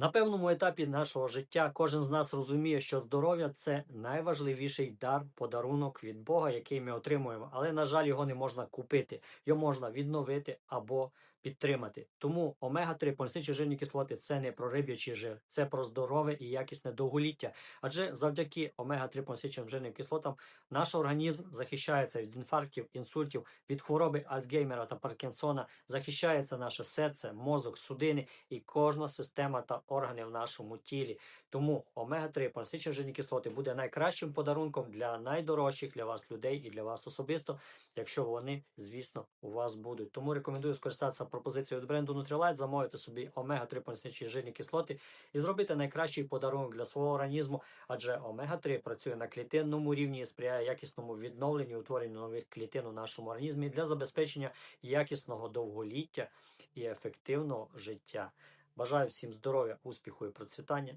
На певному етапі нашого життя кожен з нас розуміє, що здоров'я це найважливіший дар, подарунок від Бога, який ми отримуємо. Але, на жаль, його не можна купити. Його можна відновити або підтримати. Тому омега-3 полісничі жирні кислоти це не про риб'ячий жир, це про здорове і якісне довголіття. Адже завдяки омега-3 полісничим жирним кислотам наш організм захищається від інфарктів, інсультів, від хвороби Альцгеймера та Паркінсона, захищається наше серце, мозок, судини і кожна система та органи в нашому тілі. Тому омега-3 полісничні жирні кислоти буде найкращим подарунком для найдорожчих для вас людей і для вас особисто, якщо вони, звісно, у вас будуть. Тому рекомендую скористатися пропозицією від бренду Nutrilite, замовити собі омега-3 полісничні жирні кислоти і зробити найкращий подарунок для свого організму, адже омега-3 працює на клітинному рівні і сприяє якісному відновленню утворенню нових клітин у нашому організмі для забезпечення якісного довголіття і ефективного життя. Бажаю всім здоров'я, успіху і процвітання.